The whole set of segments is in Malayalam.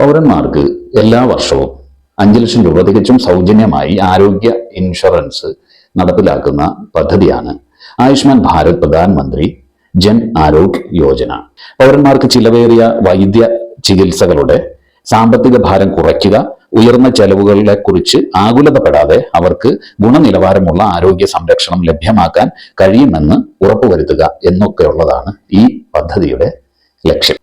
പൗരന്മാർക്ക് എല്ലാ വർഷവും അഞ്ച് ലക്ഷം രൂപ തികച്ചും സൗജന്യമായി ആരോഗ്യ ഇൻഷുറൻസ് നടപ്പിലാക്കുന്ന പദ്ധതിയാണ് ആയുഷ്മാൻ ഭാരത് പ്രധാനമന്ത്രി ജൻ ആരോഗ്യ യോജന. പൗരന്മാർക്ക് ചിലവേറിയ വൈദ്യ ചികിത്സകളുടെ സാമ്പത്തിക ഭാരം കുറയ്ക്കുക ഉയർന്ന ചെലവുകളെ കുറിച്ച് ആകുലതപ്പെടാതെ അവർക്ക് ഗുണനിലവാരമുള്ള ആരോഗ്യ സംരക്ഷണം ലഭ്യമാക്കാൻ കഴിയുമെന്ന് ഉറപ്പുവരുത്തുക എന്നൊക്കെയുള്ളതാണ് ഈ പദ്ധതിയുടെ ലക്ഷ്യം.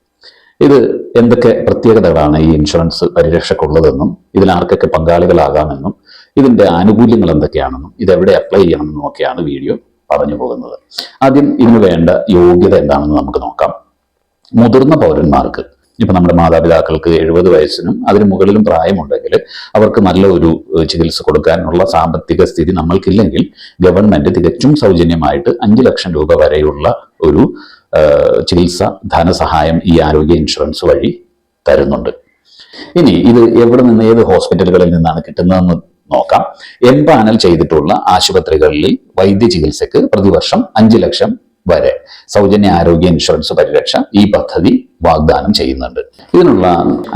ഇത് എന്തൊക്കെ പ്രത്യേകതകളാണ് ഈ ഇൻഷുറൻസ് പരിരക്ഷക്കുള്ളതെന്നും ഇതിൽ ആർക്കൊക്കെ പങ്കാളികളാകാമെന്നും ഇതിന്റെ ആനുകൂല്യങ്ങൾ എന്തൊക്കെയാണെന്നും ഇത് എവിടെ അപ്ലൈ ചെയ്യണമെന്നും ഒക്കെയാണ് വീഡിയോ പറഞ്ഞു പോകുന്നത്. ആദ്യം ഇതിന് വേണ്ട യോഗ്യത എന്താണെന്ന് നമുക്ക് നോക്കാം. മുതിർന്ന പൗരന്മാർക്ക് ഇപ്പം നമ്മുടെ മാതാപിതാക്കൾക്ക് എഴുപത് വയസ്സിനും അതിന് മുകളിലും പ്രായമുണ്ടെങ്കിൽ അവർക്ക് നല്ല ഒരു ചികിത്സ കൊടുക്കാനുള്ള സാമ്പത്തിക സ്ഥിതി നമ്മൾക്കില്ലെങ്കിൽ ഗവൺമെന്റ് തികച്ചും സൗജന്യമായിട്ട് അഞ്ച് ലക്ഷം രൂപ വരെയുള്ള ഒരു ചികിത്സ ധനസഹായം ഈ ആരോഗ്യ ഇൻഷുറൻസ് വഴി തരുന്നുണ്ട്. ഇനി ഇത് എവിടെ നിന്ന് ഏത് ഹോസ്പിറ്റലുകളിൽ നിന്നാണ് കിട്ടുന്നതെന്ന് നോക്കാം. എംപാനൽ ചെയ്തിട്ടുള്ള ആശുപത്രികളിൽ വൈദ്യ ചികിത്സക്ക് പ്രതിവർഷം അഞ്ച് ലക്ഷം വരെ സൗജന്യ ആരോഗ്യ ഇൻഷുറൻസ് പരിരക്ഷ ഈ പദ്ധതി വാഗ്ദാനം ചെയ്യുന്നുണ്ട്. ഇതിനുള്ള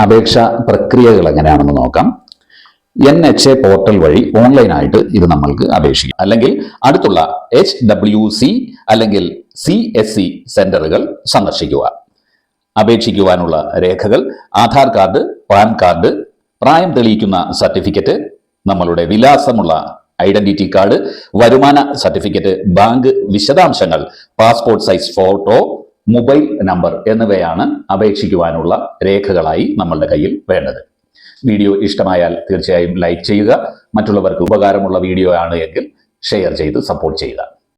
അപേക്ഷാ പ്രക്രിയകൾ എങ്ങനെയാണെന്ന് നോക്കാം. എൻ എച്ച് എ പോർട്ടൽ വഴി ഓൺലൈനായിട്ട് ഇത് നമ്മൾക്ക് അപേക്ഷിക്കാം. അല്ലെങ്കിൽ അടുത്തുള്ള എച്ച് ഡബ്ല്യു സി അല്ലെങ്കിൽ സി എസ് സി സെന്ററുകൾ സന്ദർശിക്കുക. അപേക്ഷിക്കുവാനുള്ള രേഖകൾ ആധാർ കാർഡ് പാൻ കാർഡ് പ്രായം തെളിയിക്കുന്ന സർട്ടിഫിക്കറ്റ് നമ്മളുടെ വിലാസമുള്ള ഐഡന്റിറ്റി കാർഡ് വരുമാന സർട്ടിഫിക്കറ്റ് ബാങ്ക് വിശദാംശങ്ങൾ passport size photo mobile number എന്നിവയാണ് അപേക്ഷിക്കുവാനുള്ള രേഖകളായി നമ്മളുടെ കയ്യിൽ വേണ്ടത്. വീഡിയോ ഇഷ്ടമായാൽ തീർച്ചയായും ലൈക്ക് ചെയ്യുക. മറ്റുള്ളവർക്ക് ഉപകാരമുള്ള വീഡിയോ ആണ് എങ്കിൽ ഷെയർ ചെയ്ത് സപ്പോർട്ട് ചെയ്യുക.